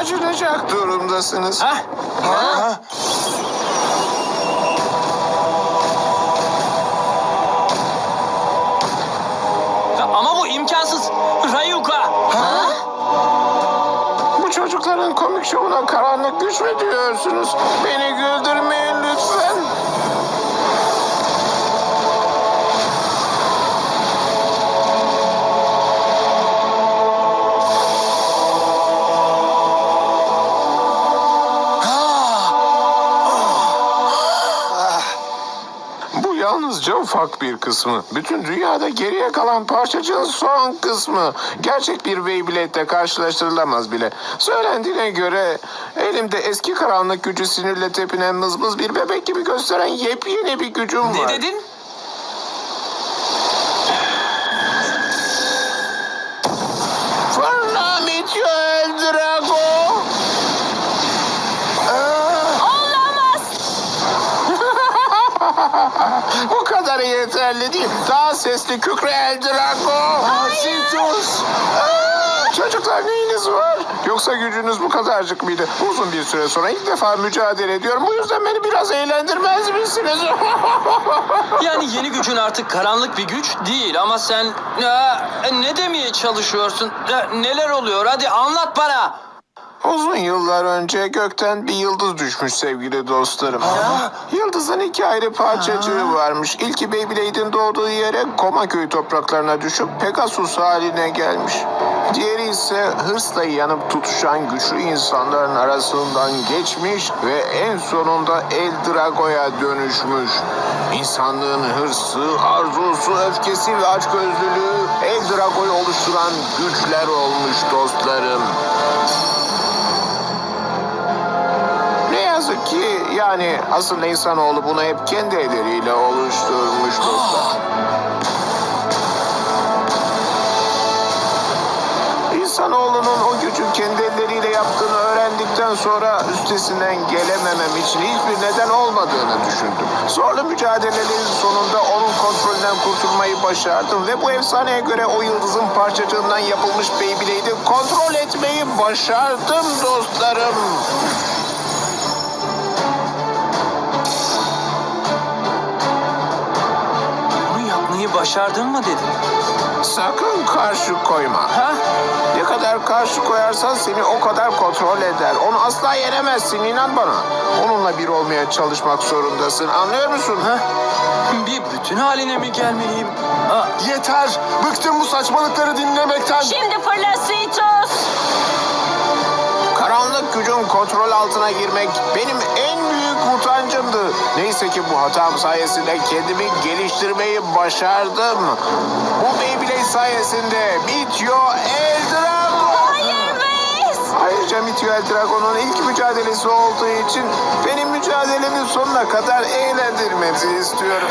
Acınacak durumdasınız. Ha? Ha? Ama bu imkansız. Rayuka. Bu çocukların komik şovuna karanlık güç mü diyorsunuz? Beni güldürmeyin lütfen. Yalnızca ufak bir kısmı. Bütün dünyada geriye kalan parçacığın son kısmı. Gerçek bir Beyblade'le karşılaştırılamaz bile. Söylendiğine göre elimde eski karanlık gücü sinirle tepinen mızmız bir bebek gibi gösteren yepyeni bir gücüm var. Ne dedin? Bu kadar yeterli değil. Daha sesli kükre El Drago. Situs. Çocuklar neyiniz var? Yoksa gücünüz bu kadarcık mıydı? Uzun bir süre sonra ilk defa mücadele ediyorum. Bu yüzden beni biraz eğlendirmez misiniz? Yani yeni gücün artık karanlık bir güç değil ama sen Aa, ne demeye çalışıyorsun? Aa, Neler oluyor? Hadi anlat bana. Uzun yıllar önce gökten bir yıldız düşmüş sevgili dostlarım. Yıldızın iki ayrı parçacığı varmış. İlki Beyblade'in doğduğu yere Komaköy topraklarına düşüp Pegasus haline gelmiş. Diğeri ise hırsla yanıp tutuşan güçlü insanların arasından geçmiş ve en sonunda El Drago'ya dönüşmüş. İnsanlığın hırsı, arzusu, öfkesi ve açgözlülüğü El Drago'yu oluşturan güçler olmuş dostlarım. Yani asıl insanoğlu bunu hep kendi elleriyle oluşturmuş dostlar. İnsanoğlunun o gücü kendi elleriyle yaptığını öğrendikten sonra üstesinden gelememem için hiçbir neden olmadığını düşündüm. Zorlu mücadelelerin sonunda onun kontrolünden kurtulmayı başardım ve bu efsaneye göre o yıldızın parçacığından yapılmış Beyblade'i kontrol etmeyi başardım dostlarım. Başardın mı dedin? Sakın karşı koyma. Ha? Ne kadar karşı koyarsan seni o kadar kontrol eder. Onu asla yenemezsin inan bana. Onunla bir olmaya çalışmak zorundasın anlıyor musun? Ha? Bir bütün haline mi gelmeliyim? Ha? Yeter. Bıktım bu saçmalıkları dinlemekten. Şimdi fırla Sitos. Karanlık gücün kontrol altına girmek benim en büyük utancımdı. Neyse ki bu hatam sayesinde kendimi geliştirmeyi başardım. Bu Beyblade sayesinde Mityo El Drago. Hayır Reis. Ayrıca Mityo El Drago'nun ilk mücadelesi olduğu için benim mücadelemin sonuna kadar eğlendirmenizi istiyorum.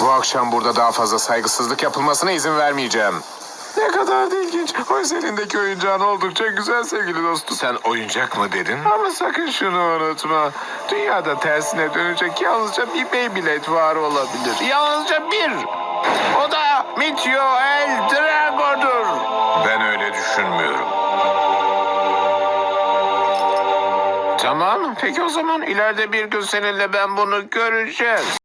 Bu akşam burada daha fazla saygısızlık yapılmasına izin vermeyeceğim. Ne kadar da ilginç. Oysa elindeki oyuncağın oldukça güzel sevgili dostum. Sen oyuncak mı dedin? Ama sakın şunu unutma. Dünyada tersine dönecek yalnızca bir Beyblade var olabilir. Yalnızca bir. O da Mityo El Drago'dur. Ben öyle düşünmüyorum. Tamam. Peki o zaman ileride bir gün seninle ben bunu göreceğiz.